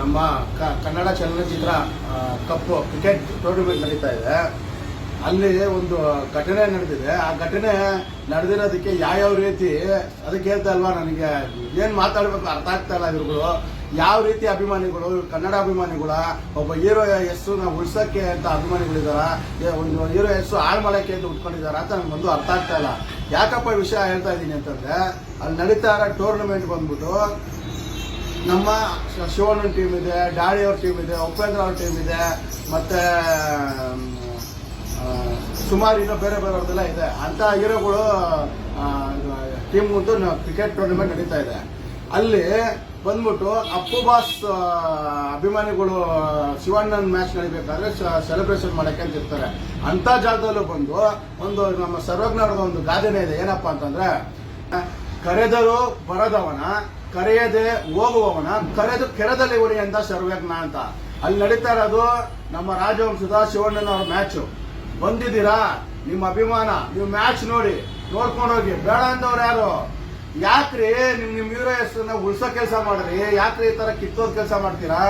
ನಮ್ಮ ಕನ್ನಡ ಚಲನಚಿತ್ರ ಕಪ್ಪು cricket tournament ನಡೀತಾ ಇದೆ. ಅಲ್ಲಿ ಒಂದು ಘಟನೆ ನಡೆದಿದೆ. ಆ ಘಟನೆ ನಡೆದಿರೋದಕ್ಕೆ ಯಾವ್ಯಾವ ರೀತಿ, ಅದಕ್ಕೆ ಹೇಳ್ತಾ ಅಲ್ವಾ ನನಗೆ? ಏನು ಮಾತಾಡಬೇಕು? ಅರ್ಥ ಆಗ್ತಾ ಇಲ್ಲ ಇವ್ರುಗಳು. ಯಾವ ರೀತಿ ಅಭಿಮಾನಿಗಳು, ಕನ್ನಡ ಅಭಿಮಾನಿಗಳ, ಒಬ್ಬ ಹೀರೋ ಹೆಸ್ರು ನಾವು ಉಳಿಸೋಕ್ಕೆ ಅಂತ ಅಭಿಮಾನಿಗಳಿದಾರ? ಒಂದು ಹೀರೋ ಹೆಸ್ರು ಹಾಳು ಮಾಡೋಕ್ಕೆ ಅಂತ ಉಟ್ಕೊಂಡಿದಾರ ಅಂತ ನನಗೊಂದು ಅರ್ಥ ಆಗ್ತಾ ಇಲ್ಲ. ಯಾಕಪ್ಪ ವಿಷಯ ಹೇಳ್ತಾ ಇದ್ದೀನಿ ಅಂತಂದ್ರೆ, ಅಲ್ಲಿ ನಡೀತಾ ಇರೋ ಟೂರ್ನಮೆಂಟ್ ಬಂದ್ಬಿಟ್ಟು ನಮ್ಮ ಶಿವಣ್ಣನ ಟೀಮ್ ಇದೆ ಡಾಳಿ ಅವ್ರ ಟೀಮ್ ಇದೆ, ಉಪೇಂದ್ರ ಅವ್ರ ಟೀಮ್ ಇದೆ, ಮತ್ತೆ ಸುಮಾರು ಇನ್ನೂ ಬೇರೆ ಬೇರೆ ಅವ್ರದ್ದೆಲ್ಲ ಇದೆ. ಅಂತ ಹೀರೋಗಳು ಟೀಮ್ ಮುಂದೆ ಕ್ರಿಕೆಟ್ ಟೂರ್ನಮೆಂಟ್ ನಡೀತಾ ಇದೆ. ಅಲ್ಲಿ ಬಂದ್ಬಿಟ್ಟು ಅಪ್ಪು ಬಾಸ್ ಅಭಿಮಾನಿಗಳು, ಶಿವಣ್ಣನ ಮ್ಯಾಚ್ ನಡಿಬೇಕಾದ್ರೆ ಸೆಲೆಬ್ರೇಷನ್ ಮಾಡಕ್ಕೆ ಅಂತ ಇರ್ತಾರೆ. ಅಂತ ಜಾಗದಲ್ಲೂ ಬಂದು ಒಂದು ನಮ್ಮ ಸರ್ವಜ್ಞರದ ಒಂದು ಗಾದೆನೇ ಇದೆ. ಏನಪ್ಪಾ ಅಂತಂದ್ರೆ, ಕರೆದರು, ಬರದವನ ಕರೆಯದೆ ಹೋಗುವವನ, ಕರೆದು ಕೆರೆದಲ್ಲಿ ಉಳಿ ಅಂತ ಸರ್ವಜ್ಞ ಅಂತ. ಅಲ್ಲಿ ನಡೀತಾ ಇರೋದು ನಮ್ಮ ರಾಜವಂಶದ ಶಿವಣ್ಣನ ಅವ್ರ ಮ್ಯಾಚ್ ಬಂದಿದ್ದೀರಾ? ನಿಮ್ಮ ಅಭಿಮಾನ, ನೀವು ಮ್ಯಾಚ್ ನೋಡಿ ನೋಡ್ಕೊಂಡು ಹೋಗಿ ಬೇಡ ಅಂದವ್ರು ಯಾರು? ಯಾಕ್ರಿ ನಿಮ್ ನಿಮ್ ಹೀರೋ ಹೆಸರನ್ನ ಉಳ್ಸೋ ಕೆಲಸ ಮಾಡ್ರಿ? ಯಾಕ್ರಿ ಈ ತರ ಕಿತ್ತೋದ್ ಕೆಲಸ ಮಾಡ್ತೀರಾ?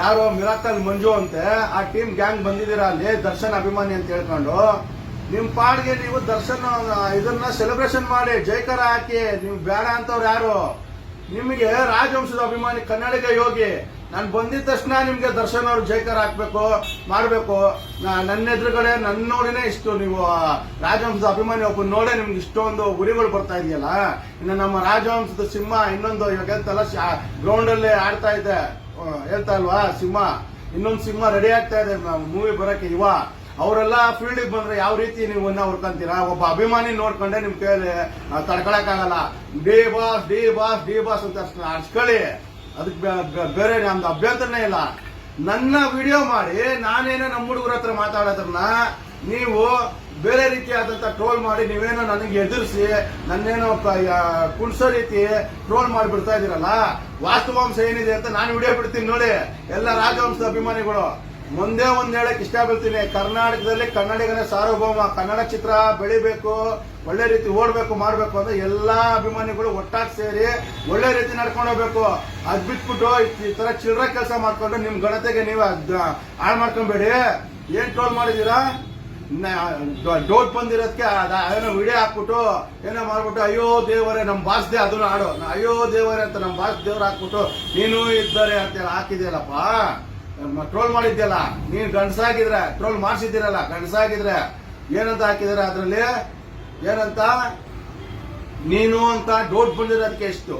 ಯಾರೋ ಮಿರಾಕಲ್ ಮಂಜು ಅಂತೆ, ಆ ಟೀಮ್ ಗ್ಯಾಂಗ್ ಬಂದಿದ್ದೀರಾ ಅಲ್ಲಿ? ದರ್ಶನ್ ಅಭಿಮಾನಿ ಅಂತ ಹೇಳ್ಕೊಂಡು. ನಿಮ್ ಪಾಡ್ಗೆ ನೀವು ದರ್ಶನ್, ಇದನ್ನ ಸೆಲೆಬ್ರೇಷನ್ ಮಾಡಿ, ಜೈಕರ ಹಾಕಿ. ನೀವು ಬೇಡ ಅಂತವ್ರು ಯಾರು? ನಿಮಗೆ ರಾಜವಂಶದ ಅಭಿಮಾನಿ ಕನ್ನಡಿಗ ಯೋಗಿ, ನಾನು ಬಂದಿದ ತಕ್ಷಣ ನಿಮಗೆ ದರ್ಶನ ಅವ್ರು ಜೈಕಾರ ಹಾಕ್ಬೇಕು, ಮಾಡಬೇಕು. ನನ್ನ ಎದುರುಗಡೆ ನನ್ನ ನೋಡಿನೇ ಇಷ್ಟು ನೀವು ರಾಜವಂಶದ ಅಭಿಮಾನಿ ಒಬ್ಬ ನೋಡೇ ನಿಮ್ಗೆ ಇಷ್ಟೊಂದು ಗುರಿಗಳು ಬರ್ತಾ ಇದೆಯಲ್ಲ? ಇನ್ನು ನಮ್ಮ ರಾಜವಂಶದ ಸಿಂಹ ಇನ್ನೊಂದು ಇವಾಗ ಹೇಳ್ತಲ್ಲ ಗ್ರೌಂಡ್ ಅಲ್ಲಿ ಆಡ್ತಾ ಇದೆ. ಹೇಳ್ತಾ ಇಲ್ವಾ ಸಿಂಹ? ಇನ್ನೊಂದು ಸಿಂಹ ರೆಡಿ ಆಗ್ತಾ ಇದೆ ಮೂವಿ ಬರಕ್ಕೆ, ಇವ. ಅವರೆಲ್ಲ ಫೀಲ್ಡಿಗೆ ಬಂದ್ರೆ ಯಾವ ರೀತಿ ನೀವು ಇನ್ನ ಹುಡ್ಕೊಂತೀರಾ ಒಬ್ಬ ಅಭಿಮಾನಿ ನೋಡ್ಕೊಂಡೆ ನಿಮ್ ಕೈಯಲ್ಲಿ ತಡ್ಕೊಳಕ್ಕಾಗಲ್ಲ. D boss D boss D boss ಅಂತ ಅರ್ಸ್ಕೊಳ್ಳಿ ಅದಕ್ಕೆ ಬೇರೆ ನಮ್ದು ಅಭ್ಯಂತರನೇ ಇಲ್ಲ. ನನ್ನ ವಿಡಿಯೋ ಮಾಡಿ, ನಾನೇನೋ ನಮ್ಮ ಹುಡುಗರ ಹತ್ರ ಮಾತಾಡೋದ್ರನ್ನ ನೀವು ಬೇರೆ ರೀತಿಯಾದಂತ ಟ್ರೋಲ್ ಮಾಡಿ, ನೀವೇನೋ ನನಗೆ ಎದುರಿಸಿ, ನನ್ನೇನೋ ಕುಣ್ಸೋ ರೀತಿ ಟ್ರೋಲ್ ಮಾಡಿಬಿಡ್ತಾ ಇದೀರಲ್ಲ ವಾಸ್ತವಾಂಶ ಏನಿದೆ ಅಂತ ನಾನು ವಿಡಿಯೋ ಬಿಡ್ತೀನಿ ನೋಡಿ. ಎಲ್ಲ ರಾಜವಂಶದ ಅಭಿಮಾನಿಗಳು. ಮುಂದೆ ಒಂದ್ ಹೇಳಕ್ ಇಷ್ಟ ಕರ್ನಾಟಕದಲ್ಲಿ ಕನ್ನಡಿಗನ ಸಾರ್ವಭೌಮ, ಕನ್ನಡ ಚಿತ್ರ ಬೆಳಿಬೇಕು, ಒಳ್ಳೆ ರೀತಿ ಓಡ್ಬೇಕು, ಮಾಡ್ಬೇಕು ಅಂದ್ರೆ ಎಲ್ಲಾ ಅಭಿಮಾನಿಗಳು ಒಟ್ಟಾಗಿ ಸೇರಿ ಒಳ್ಳೆ ರೀತಿ ನಡ್ಕೊಂಡು ಹೋಗ್ಬೇಕು. ಅದ್ ಬಿಟ್ಬಿಟ್ಟು ಈ ತರ ಚಿಲ್ಡ್ರ ಕೆಲಸ ಮಾಡ್ಕೊಂಡು ನಿಮ್ ಗಣತೆಗೆ ನೀವು ಹಾಳು ಮಾಡ್ಕೊಂಬೇಡಿ. ಏನ್ ಟ್ರೋಲ್ ಮಾಡಿದೀರಾ? ಡೌಟ್ ಬಂದಿರೋದಕ್ಕೆ ಅದನ್ನ ವಿಡಿಯೋ ಹಾಕ್ಬಿಟ್ಟು ಏನೋ ಮಾಡ್ಬಿಟ್ಟು, ಅಯ್ಯೋ ದೇವರೇ, ನಮ್ ಬಾಸ್ದೆ ಅದನ್ನ ಆಡು ಅಯ್ಯೋ ದೇವರೇ ಅಂತ ನಮ್ ಬಾಸ್ ದೇವ್ರ ಹಾಕ್ಬಿಟ್ಟು, ನೀನು ಇದ್ದಾರೆ ಅಂತ ಹಾಕಿದ್ಯಲ್ಲಪ್ಪ. ಟ್ರೋಲ್ ಮಾಡಿದ್ಯಲ್ಲ? ನೀನು ಗಂಡಸಾಗಿದ್ರೆ ಟ್ರೋಲ್ ಮಾಡಿಸಿದ್ದೀರಲ್ಲ ಗಂಡಸಾಗಿದ್ರೆ ಏನಂತ ಹಾಕಿದಾರೆ ಅದರಲ್ಲಿ? ಏನಂತ? ನೀನು ಅಂತ ಡೌಟ್ ಬಂದಿರೋದಕ್ಕೆ ಎಷ್ಟು?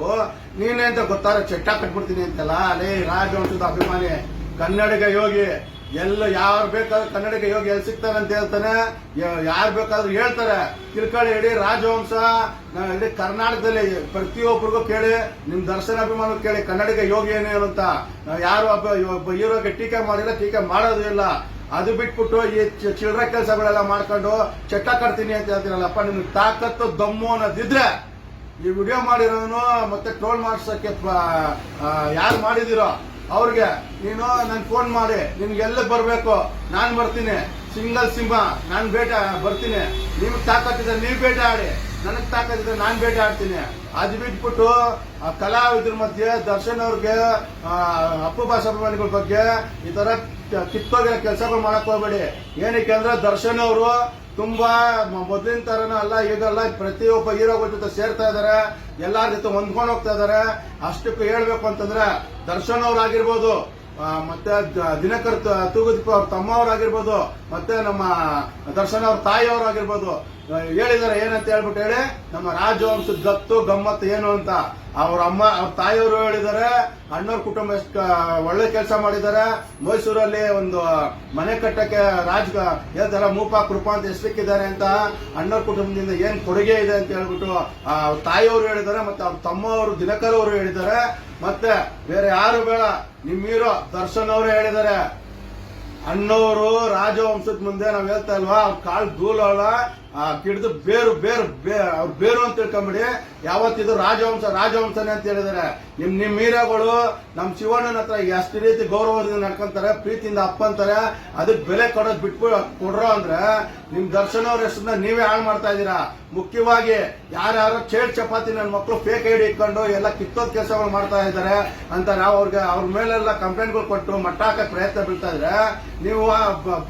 ನೀನೇ ಅಂತ ಗೊತ್ತಾರ ಚಟ್ಟ ಕಟ್ಬಿಡ್ತೀನಿ ಅಂತಲ್ಲ. ಅಲೇ ರಾಜವಂಶದ ಅಭಿಮಾನಿ, ಕನ್ನಡಿಗ ಯೋಗಿ ಎಲ್ಲ ಯಾರು ಬೇಕಾದ್ರೂ ಕನ್ನಡಿಗ ಯೋಗಿ ಎಲ್ಲಿ ಅಂತ ಹೇಳ್ತಾನೆ. ಯಾರು ಬೇಕಾದ್ರೂ ಹೇಳ್ತಾರೆ. ತಿಳ್ಕೊಳ್ಳಿ ಹೇಳಿ ರಾಜವಂಶ ಇಡೀ ಕರ್ನಾಟಕದಲ್ಲಿ ಪ್ರತಿಯೊಬ್ಬರಿಗೂ ಕೇಳಿ, ನಿಮ್ ದರ್ಶನ ಅಭಿಮಾನ ಕೇಳಿ, ಕನ್ನಡಿಗ ಯೋಗಿ ಏನು ಅಂತ. ಯಾರು ಒಬ್ಬ ಟೀಕೆ ಮಾಡಿಲ್ಲ, ಟೀಕೆ ಮಾಡೋದು ಇಲ್ಲ. ಅದು ಬಿಟ್ಬಿಟ್ಟು ಈ ಚಿ- ಚಿಲ್ಡ್ರ ಕೆಲಸಗಳೆಲ್ಲ ಮಾಡ್ಕೊಂಡು, ಚಟ್ಟ ಕಟ್ತೀನಿ ಅಂತ ಹೇಳ್ತೀನಲ್ಲಪ್ಪ ನಿಮ್ಗೆ ತಾಕತ್ತು ದಮ್ಮು ಅನ್ನೋದಿದ್ರೆ, ಈ ವಿಡಿಯೋ ಮಾಡಿರೋನು ಮತ್ತೆ ಟ್ರೋಲ್ ಮಾಡ್ಸಕ್ಕೆ ಯಾರು ಮಾಡಿದಿರೋ? ಅವ್ರಿಗೆ, ನೀನು ನನ್ ಫೋನ್ ಮಾಡಿ ನಿನ್ಗೆ ಎಲ್ಲ ಬರ್ಬೇಕು. ನಾನ್ ಬರ್ತೀನಿ. ಸಿಂಗಲ್ ಸಿಂಹ, ನಾನ್ ಬೇಟ, ಬರ್ತೀನಿ. ನಿಮ್ಗೆ ತಾಕತ್ತಿದ್ರೆ ನೀವು ಬೇಟೆ ಆಡಿ. ನನಗ್ ತಾಕತ್ತಿದ್ರೆ ನಾನ್ ಬೇಟೆ ಆಡ್ತೀನಿ. ಅದು ಬಿಟ್ಬಿಟ್ಟು, ಆ ಕಲಾವಿದ್ರ ಮಧ್ಯೆ ದರ್ಶನ್ ಅವ್ರಿಗೆ ಅಪ್ಪು ಭಾಷಾ ಅಭಿಮಾನಿಗಳ ಬಗ್ಗೆ ಈ ತರ ಕಿತ್ತೋಗಿರೋ ಕೆಲಸಗಳು ಮಾಡಕ್ ಹೋಗ್ಬೇಡಿ. ಏನಕ್ಕೆ ಅಂದ್ರೆ ದರ್ಶನ್ ಅವರು ತುಂಬಾ ಮೊದಲಿನ ತರನ ಅಲ್ಲ ಈಗಲ್ಲ ಪ್ರತಿಯೊಬ್ಬ ಹೀರೋಗಳ ಜೊತೆ ಸೇರ್ತಾ ಇದಾರೆ, ಎಲ್ಲಾರ ಜೊತೆ ಹೊಂದ್ಕೊಂಡು ಹೋಗ್ತಾ ಇದಾರೆ. ಅಷ್ಟಕ್ಕೆ ಹೇಳ್ಬೇಕು ಅಂತಂದ್ರೆ, ದರ್ಶನ್ ಅವ್ರಾಗಿರ್ಬೋದು ಮತ್ತೆ ದಿನಕರ್ ತೂಗುದೀಪ ಅವ್ರ ತಮ್ಮವ್ರಾಗಿರ್ಬೋದು ಮತ್ತೆ ನಮ್ಮ ದರ್ಶನ್ ಅವ್ರ ತಾಯಿಯವ್ರಾಗಿರ್ಬೋದು ಹೇಳಿದಾರೆ ಏನಂತ ಹೇಳ್ಬಿಟ್ಟು ಹೇಳಿ, ನಮ್ಮ ರಾಜವಂಶದ ದತ್ತು ಗಮ್ಮತ್ತು ಏನು ಅಂತ. ಅವ್ರ ಅಮ್ಮ, ಅವ್ರ ತಾಯಿಯವರು ಹೇಳಿದ್ದಾರೆ, ಅಣ್ಣವ್ರ ಕುಟುಂಬ ಎಷ್ಟು ಒಳ್ಳೆ ಕೆಲಸ ಮಾಡಿದ್ದಾರೆ. ಮೈಸೂರಲ್ಲಿ ಒಂದು ಮನೆ ಕಟ್ಟಕ್ಕೆ ರಾಜ ಹೇಳ್ತಾರ ಮೂಪ ಕೃಪಾ ಅಂತ ಹೆಸರಿಕ್ಕಿದ್ದಾರೆ ಅಂತ. ಅಣ್ಣವ್ರ ಕುಟುಂಬದಿಂದ ಏನ್ ಕೊಡುಗೆ ಇದೆ ಅಂತ ಹೇಳ್ಬಿಟ್ಟು ಅವ್ರ ತಾಯಿಯವರು ಹೇಳಿದ್ದಾರೆ, ಮತ್ತೆ ಅವ್ರ ತಮ್ಮವರು ದಿನಕರ್ ಅವರು ಹೇಳಿದ್ದಾರೆ. ಮತ್ತೆ ಬೇರೆ ಯಾರು ಬೇಡ ನಿಮ್ಮೀರೋ ದರ್ಶನ್ ಅವರು ಹೇಳಿದ್ದಾರೆ. ಅಣ್ಣವರು ರಾಜವಂಶದ ಮುಂದೆ ನಾವ್ ಹೇಳ್ತಾ ಇಲ್ವಾ, ಅವ್ರ ಕಾಲ್ ಧೂಲಲ್ಲ ಕಿಡ್ದು ಬೇರು ಬೇರು ಅವ್ರ ಬೇರು ಅಂತ ತಿಳ್ಕೊಂಬಿಡಿ. ಯಾವತ್ತಿದು ರಾಜವಂಶ, ರಾಜವಂಶನೇ ಅಂತ ಹೇಳಿದಾರೆ. ನಿಮ್ ನಿಮ್ ಮೀರಾಗಳು ನಮ್ ಶಿವಣ್ಣನ ಹತ್ರ ಎಷ್ಟು ರೀತಿ ಗೌರವದಿಂದ ನಡ್ಕೊಂತಾರೆ, ಪ್ರೀತಿಯಿಂದ ಅಪ್ಪಂತಾರೆ ಅದಕ್ಕೆ ಬೆಲೆ ಕೊಡೋದು ಬಿಟ್ಬಿಟ್ಟು ಕೊಡ್ರೋ ಅಂದ್ರೆ ನಿಮ್ ದರ್ಶನ ಅವ್ರ ಹೆಸರನ್ನ ನೀವೇ ಹಾಳು ಮಾಡ್ತಾ ಇದ್ದೀರಾ? ಮುಖ್ಯವಾಗಿ ಯಾರ್ಯಾರೋ ಚೇಡ್ ಚಪಾತಿ ನನ್ನ ಮಕ್ಕಳು ಫೇಕ್ ಐಡಿ ಇಟ್ಕೊಂಡು ಎಲ್ಲ ಕಿತ್ತೋದ್ ಕೆಲಸಗಳು ಮಾಡ್ತಾ ಇದ್ದಾರೆ ಅಂತ ನಾವು ಅವ್ರಿಗೆ, ಅವ್ರ ಮೇಲೆಲ್ಲ ಕಂಪ್ಲೇಂಟ್ಗಳು ಕೊಟ್ಟು ಮಟ್ಟ ಹಾಕಕ್ ಪ್ರಯತ್ನ ಬೀಳ್ತಾ ಇದ್ರೆ, ನೀವು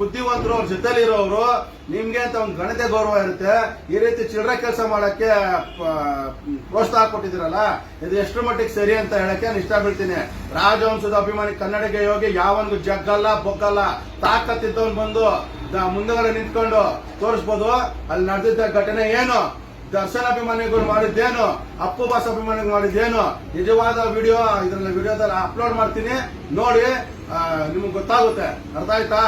ಬುದ್ಧಿವಂತರು ಅವ್ರ ಜೊತೆಲಿ ಇರೋರು ನಿಮ್ಗೆ ಅಂತ ಒಂದು ಗಣತೆ ಗೌರವ ಇರುತ್ತೆ ಈ ರೀತಿ ಚಿಲ್ಲರೆ ಕೆಲಸ ಮಾಡಕ್ಕೆ ಪ್ರೋತ್ಸಾಹ ಕೊಟ್ಟಿದ್ದೀರಲ್ಲ, ಇದು ಎಷ್ಟು ಮಟ್ಟಿಗೆ ಸರಿ ಅಂತ ಹೇಳಕ್ಕೆ ನಾನು ಇಷ್ಟ ರಾಜವಂಶದ ಅಭಿಮಾನಿ ಕನ್ನಡಿಗೆ ಹೋಗಿ ಯಾವೊಂದು ಜಗ್ಗಲ್ಲ, ಬೊಗ್ಗಲ್ಲ, ತಾಕತ್ತಿದ್ದವನು ಬಂದು ಮುಂದಗಡೆ ನಿಂತ್ಕೊಂಡು ತೋರಿಸ್ಬೋದು. ಅಲ್ಲಿ ನಡೆದಿದ್ದ ಘಟನೆ ಏನು? ದರ್ಶನ್ ಅಭಿಮಾನಿಗಳು ಮಾಡಿದ್ದೇನು? ಅಪ್ಪು ಬಾಸ್ ಅಭಿಮಾನಿಗಳು ಮಾಡಿದ್ದೇನು? ನಿಜವಾದ ವಿಡಿಯೋ, ಇದ್ರಲ್ಲಿ ವಿಡಿಯೋದಲ್ಲಿ ಅಪ್ಲೋಡ್ ಮಾಡ್ತೀನಿ. ನೋಡಿ ನಿಮ್ಗೆ ಗೊತ್ತಾಗುತ್ತೆ. ಅರ್ಥ ಆಯ್ತಾ?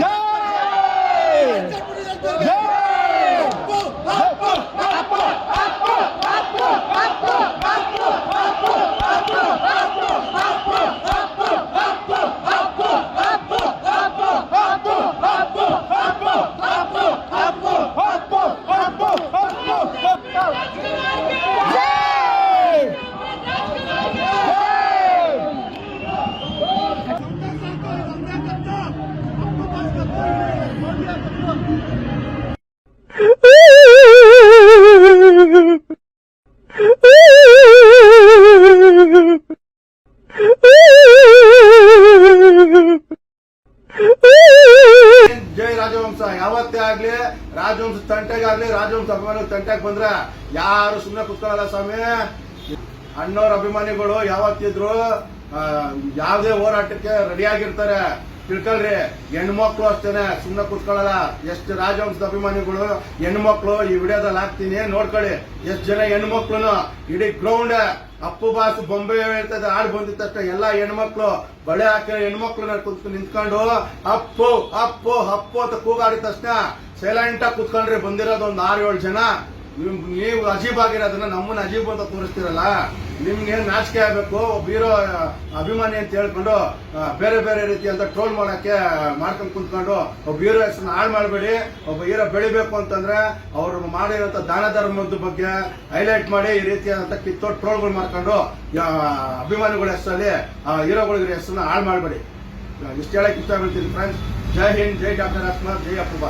জয়! ರಾಜವಂಶ ಯಾವತ್ತೇ ಆಗ್ಲಿ, ರಾಜವಂಶ ತಂಟೆಗಾಗ್ಲಿ ರಾಜವಂಶ ಅಭಿಮಾನಿಗಳು ತಂಟೆಗೆ ಬಂದ್ರೆ ಯಾರು ಸುಮ್ಮನೆ ಕುತ್ಕೊಳ್ಳಲ್ಲ ಸ್ವಾಮಿ. ಅಣ್ಣವ್ರ ಅಭಿಮಾನಿಗಳು ಯಾವತ್ತಿದ್ರು ಯಾವುದೇ ಹೋರಾಟಕ್ಕೆ ರೆಡಿ ಆಗಿರ್ತಾರೆ. ತಿಳ್ಕೊಳ್ರಿ, ಹೆಣ್ಮಕ್ಳು ಅಷ್ಟೇನೆ ಸುಮ್ಮನೆ ಕುತ್ಕೊಳ್ಳಲ್ಲ ಎಷ್ಟು ರಾಜವಂಶದ ಅಭಿಮಾನಿಗಳು, ಹೆಣ್ಮಕ್ಳು ಈ ವಿಡಿಯೋದಲ್ಲಿ ಹಾಕ್ತೀನಿ, ನೋಡ್ಕೊಳ್ಳಿ. ಎಷ್ಟು ಜನ ಹೆಣ್ಮಕ್ಳು ಇಡೀ ಗ್ರೌಂಡ್ ಅಪ್ಪು ಬಾಸು ಬೊಂಬೆ ಹೇಳ್ತದೆ, ಆಡ್ ಬಂದಿದ್ದ ತಕ್ಷಣ ಎಲ್ಲಾ ಹೆಣ್ಮಕ್ಳು, ಬಳೆ ಹಾಕಿ ಹೆಣ್ಮಕ್ಳು ಕುತ್ಕೊಂಡು ನಿಂತ್ಕೊಂಡು, ಅಪ್ಪು ಅಪ್ಪು ಅಪ್ಪು ಅಂತ ಕೂಗಾಡಿದ ತಕ್ಷಣ ಸೈಲೆಂಟ್ ಆಗಿ ಕುತ್ಕೊಂಡ್ರಿ ಬಂದಿರೋದು ಒಂದು ಆರು ಏಳು ಜನ. ನೀವು ಅಜೀಬ್ ಆಗಿರೋದನ್ನ ನಮ್ಮನ್ನ ಅಜೀಬ್ ಅಂತ ತೋರಿಸ್ತಿರಲ್ಲ, ನಿಮ್ಗೆ ನಾಚಿಕೆ ಆಗ್ಬೇಕು, ಬೀರೋ ಅಭಿಮಾನಿ ಅಂತ ಹೇಳ್ಕೊಂಡು ಬೇರೆ ಬೇರೆ ರೀತಿ ಅಂತ ಟ್ರೋಲ್ ಮಾಡಕ್ಕೆ ಮಾಡ್ಕೊಂಡು ಕುಂತ್ಕೊಂಡು ಒಬ್ಬ ಹೀರೋ ಹೆಸರನ್ನ ಹಾಳು ಮಾಡಬೇಡಿ, ಒಬ್ಬ ಹೀರೋ ಬೆಳಿಬೇಕು ಅಂತಂದ್ರೆ ಅವ್ರು ಮಾಡಿರೋಂಥ ದಾನ ಧರ್ಮದ ಬಗ್ಗೆ ಹೈಲೈಟ್ ಮಾಡಿ ಈ ರೀತಿಯಾದಂಥ ಕಿತ್ತೋ ಟ್ರೋಲ್ಗಳು ಮಾಡ್ಕೊಂಡು ಅಭಿಮಾನಿಗಳ ಹೆಸರಲ್ಲಿ, ಆ ಹೀರೋಗಳ ಹೆಸರನ್ನ ಹಾಳು ಮಾಡಬೇಡಿ. ಇಷ್ಟು ಹೇಳಕ್ಕೆ ಇಷ್ಟ ಬೀಳ್ತೀನಿ ಫ್ರೆಂಡ್ಸ್ ಜೈ ಹಿಂದ್, ಜೈ ಡಾಕ್ಟರ್ ರಾಜ್ಕುಮಾರ್, ಜೈ ಅಪ್ಪುಬಾ